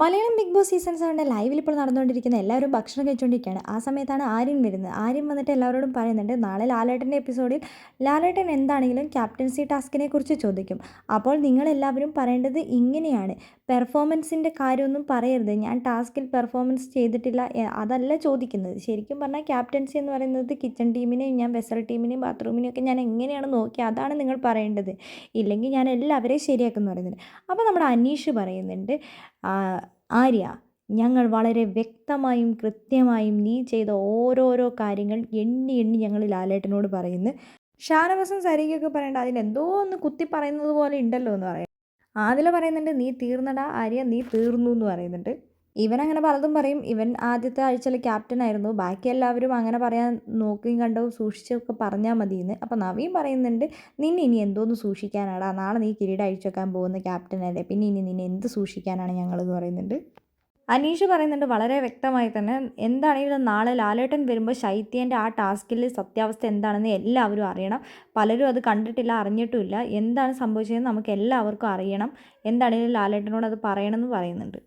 Malayalam big Boss season സെവന്റെ ലൈവിൽ ഇപ്പോൾ നടന്നുകൊണ്ടിരിക്കുന്ന എല്ലാവരും ഭക്ഷണം കഴിച്ചുകൊണ്ടിരിക്കുകയാണ്. ആ സമയത്താണ് ആര്യൻ വരുന്നത്. ആര്യൻ വന്നിട്ട് എല്ലാവരോടും പറയുന്നുണ്ട് നാളെ ലാലേട്ടന്റെ എപ്പിസോഡിൽ ലാലേട്ടൻ എന്താണെങ്കിലും ക്യാപ്റ്റൻസി ടാസ്കിനെ കുറിച്ച് ചോദിക്കും. അപ്പോൾ നിങ്ങളെല്ലാവരും പറയേണ്ടത് ഇങ്ങനെയാണ്. പെർഫോമൻസിന്റെ കാര്യമൊന്നും പറയരുത്. ഞാൻ ടാസ്കിൽ പെർഫോമൻസ് ചെയ്തിട്ടില്ല അതല്ല ചോദിക്കുന്നത്. ശരിക്കും പറഞ്ഞാൽ ക്യാപ്റ്റൻസി എന്ന് പറയുന്നത് കിച്ചൺ ടീമിനെയും ഞാൻ വെസൽ ടീമിനെയും ബാത്റൂമിനെയും ഒക്കെ ഞാൻ എങ്ങനെയാണ് നോക്കിയത് അതാണ് നിങ്ങൾ പറയേണ്ടത്. ഇല്ലെങ്കിൽ ഞാൻ എല്ലാവരെയും ശരിയാക്കുമെന്ന് പറയുന്നുണ്ട്. അപ്പോൾ നമ്മുടെ അനീഷ് പറയുന്നുണ്ട് ആര്യ ഞങ്ങൾ വളരെ വ്യക്തമായും കൃത്യമായും നീ ചെയ്ത ഓരോരോ കാര്യങ്ങൾ എണ്ണി എണ്ണി ഞങ്ങൾ ലാലേട്ടനോട് പറയുന്നു. ഷാനവാസും സരികൊക്കെ പറയേണ്ട അതിലെന്തോ ഒന്ന് കുത്തി പറയുന്നത് പോലെ ഉണ്ടല്ലോ എന്ന് പറയാം. ആദില പറയുന്നുണ്ട് നീ തീർന്നടാ ആര്യ നീ തീർന്നു എന്ന് പറയുന്നുണ്ട്. ഇവൻ അങ്ങനെ പലതും പറയും. ഇവൻ ആദ്യത്തെ ആഴ്ചയിൽ ക്യാപ്റ്റൻ ആയിരുന്നു. ബാക്കി എല്ലാവരും അങ്ങനെ പറയാൻ നോക്കുകയും കണ്ടോ സൂക്ഷിച്ചൊക്കെ പറഞ്ഞാൽ മതിയെന്ന്. അപ്പോൾ നവീൻ പറയുന്നുണ്ട് നിന്നെ ഇനി എന്തോന്ന് സൂക്ഷിക്കാനാടാ? നാളെ നീ കിരീടം അഴിച്ചു വെക്കാൻ പോകുന്ന ക്യാപ്റ്റനല്ലേ പിന്നെ ഇനി നിന്നെ എന്ത് സൂക്ഷിക്കാനാണ് ഞങ്ങളെന്ന് പറയുന്നുണ്ട്. അനീഷ് പറയുന്നുണ്ട് വളരെ വ്യക്തമായി തന്നെ എന്താണെങ്കിലും നാളെ ലാലേട്ടൻ വരുമ്പോൾ ശൈത്യേന്റെ ആ ടാസ്കിൽ സത്യാവസ്ഥ എന്താണെന്ന് എല്ലാവരും അറിയണം. പലരും അത് കണ്ടിട്ടില്ല അറിഞ്ഞിട്ടുമില്ല. എന്താണ് സംഭവിച്ചതെന്ന് നമുക്ക് എല്ലാവർക്കും അറിയണം. എന്താണെങ്കിലും ലാലേട്ടനോട് അത് പറയണമെന്ന് പറയുന്നുണ്ട്.